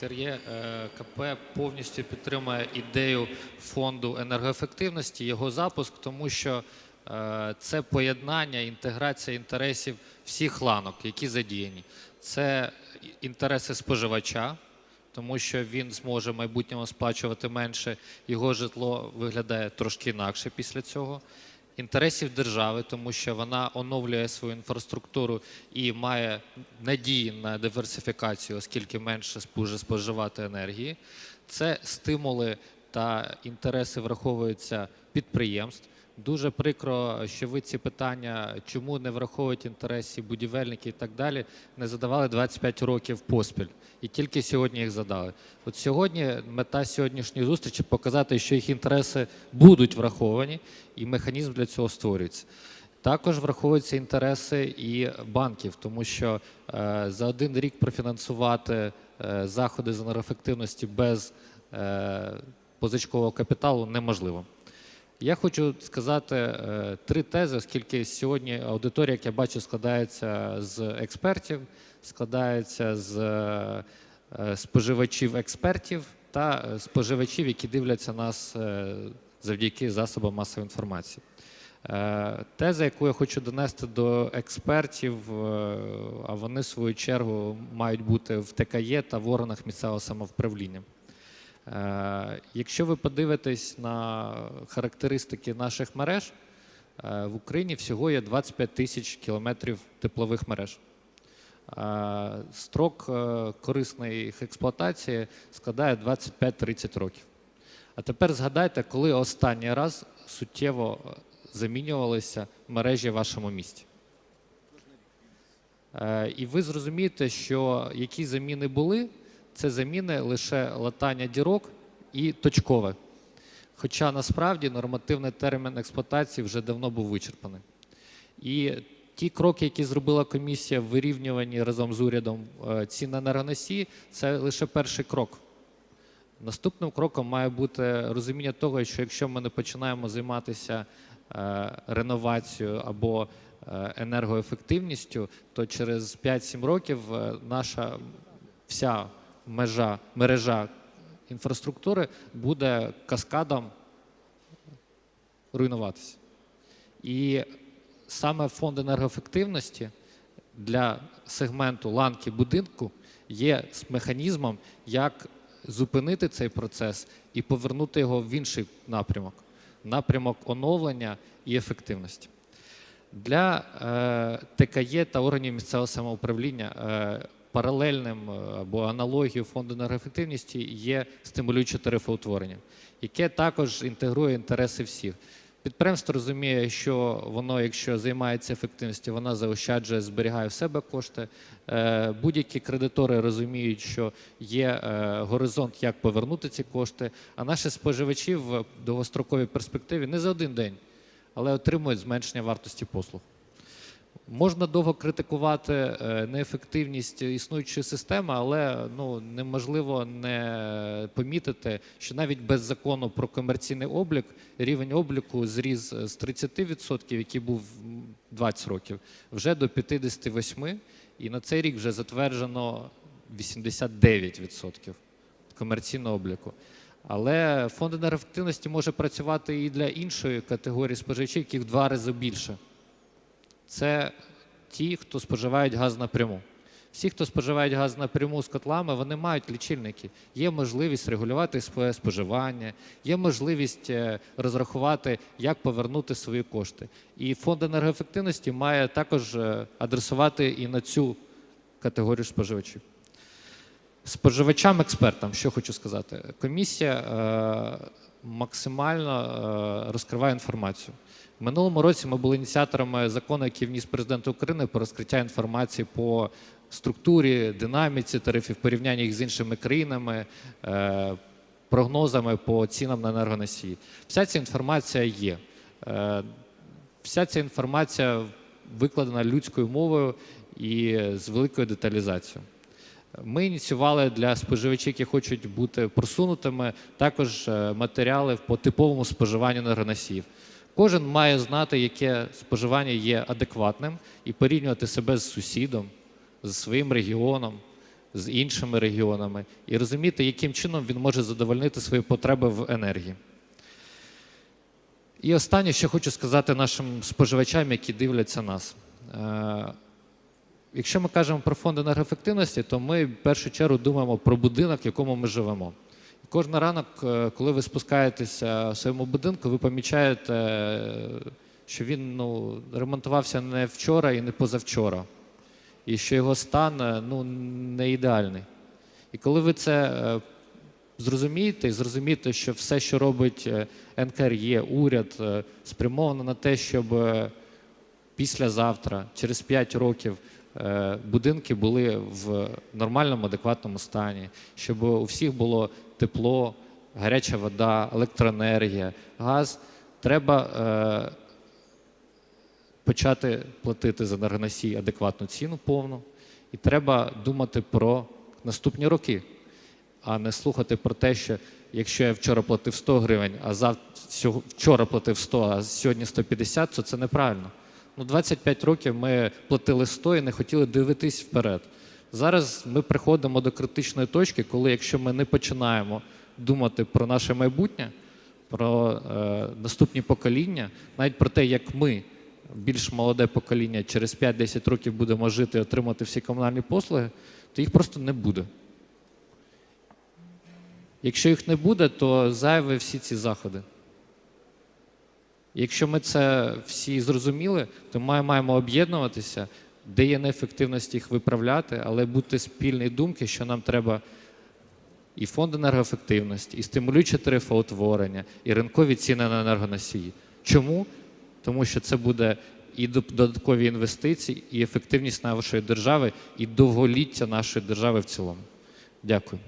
Кер'є. Е, КП повністю підтримує ідею фонду енергоефективності, його запуск, тому що е, це поєднання, інтеграція інтересів всіх ланок, які задіяні. Це інтереси споживача, тому що він зможе в майбутньому сплачувати менше, його житло виглядає трошки інакше після цього. Інтересів держави, тому що вона оновлює свою інфраструктуру і має надії на диверсифікацію, оскільки менше може споживати енергії. Це стимули та інтереси враховуються підприємств. Дуже прикро, що ви ці питання, чому не враховують інтереси будівельників і так далі, не задавали 25 років поспіль. І тільки сьогодні їх задали. От сьогодні мета сьогоднішньої зустрічі показати, що їх інтереси будуть враховані, і механізм для цього створюється. Також враховуються інтереси і банків, тому що е, за один рік профінансувати е, заходи з енергоефективності без е, позичкового капіталу неможливо. Я хочу сказати е, три тези, оскільки сьогодні аудиторія, як я бачу, складається з експертів, складається з е, споживачів-експертів та е, споживачів, які дивляться нас завдяки засобам масової інформації. Теза, яку я хочу донести до експертів, а вони в свою чергу мають бути в ТКЄ та в органах місцевого самовправління. Е, Якщо ви подивитесь на характеристики наших мереж, е, в Україні всього є 25 тисяч кілометрів теплових мереж. Е, Строк корисної їх експлуатації складає 25-30 років. А тепер згадайте, коли останній раз суттєво замінювалися мережі в вашому місті. І ви зрозумієте, що які заміни були, це заміни лише латання дірок і точкове. Хоча насправді нормативний термін експлуатації вже давно був вичерпаний. І ті кроки, які зробила комісія в вирівнюванні разом з урядом е, цін на енергоносії, це лише перший крок. Наступним кроком має бути розуміння того, що якщо ми не починаємо займатися е, реновацією або е, енергоефективністю, то через 5-7 років наша вся межа, мережа інфраструктури буде каскадом руйнуватися. І саме фонд енергоефективності для сегменту ланки будинку є механізмом, як зупинити цей процес і повернути його в інший напрямок напрямок оновлення і ефективності. Для е, ТКЄ та органів місцевого самоуправління е, паралельним е, або аналогією фонду енергоефективності є стимулююче тарифоутворення, яке також інтегрує інтереси всіх. Підприємство розуміє, що воно, якщо займається ефективністю, воно заощаджує, зберігає в себе кошти. Е, Будь-які кредитори розуміють, що є е, горизонт, як повернути ці кошти. А наші споживачі в довгостроковій перспективі не за один день, але отримують зменшення вартості послуг. Можна довго критикувати е, неефективність існуючої системи, але ну неможливо не помітити, що навіть без закону про комерційний облік рівень обліку зріс з 30%, який був м, 20 років, вже до 58%, і на цей рік вже затверджено 89% комерційного обліку. Але фонд енергоефективності може працювати і для іншої категорії споживачів, яких в два рази більше це ті, хто споживають газ напряму. Всі, хто споживають газ напряму з котлами, вони мають лічильники. Є можливість регулювати своє споживання, є можливість е, розрахувати, як повернути свої кошти. І фонд енергоефективності має також е, адресувати і на цю категорію споживачів. Споживачам-експертам, що хочу сказати, комісія е, максимально е, розкриває інформацію. В минулому році ми були ініціаторами закону, який вніс президент України про розкриття інформації по структурі, динаміці тарифів, порівняння їх з іншими країнами, е, прогнозами по цінам на енергоносії. Вся ця інформація є. Е, Вся ця інформація викладена людською мовою і з великою деталізацією. Ми ініціювали для споживачів, які хочуть бути просунутими, також е, матеріали по типовому споживанню енергоносіїв. Кожен має знати, яке споживання є адекватним, і порівнювати себе з сусідом, з своїм регіоном, з іншими регіонами і розуміти, яким чином він може задовольнити свої потреби в енергії. І останнє, що хочу сказати нашим споживачам, які дивляться нас. Якщо ми кажемо про фонд енергоефективності, то ми в першу чергу думаємо про будинок, в якому ми живемо. Кожен ранок, е, коли ви спускаєтеся в своєму будинку, ви помічаєте, е, що він ну, ремонтувався не вчора і не позавчора, і що його стан е, ну, не ідеальний. І коли ви це зрозумієте і зрозумієте, що все, що робить НКРЄ, уряд, спрямовано на те, щоб післязавтра, через 5 років, будинки були в нормальному, адекватному стані, щоб у всіх було тепло, гаряча вода, електроенергія, газ. Треба е, почати платити за енергоносій адекватну ціну повну, і треба думати про наступні роки, а не слухати про те, що якщо я вчора платив 100 гривень, а завтра вчора платив 100, а сьогодні 150, то це неправильно. Ну, 25 років ми платили 100 і не хотіли дивитись вперед. Зараз ми приходимо до критичної точки, коли якщо ми не починаємо думати про наше майбутнє, про е, наступні покоління, навіть про те, як ми, більш молоде покоління, через 5-10 років будемо жити і отримати всі комунальні послуги, то їх просто не буде. Якщо їх не буде, то зайві всі ці заходи. Якщо ми це всі зрозуміли, то ми маємо об'єднуватися, де є неефективності їх виправляти, але бути спільної думки, що нам треба і фонд енергоефективності, і стимулююче тарифоутворення, і ринкові ціни на енергоносії. Чому? Тому що це буде і додаткові інвестиції, і ефективність нашої держави, і довголіття нашої держави в цілому. Дякую.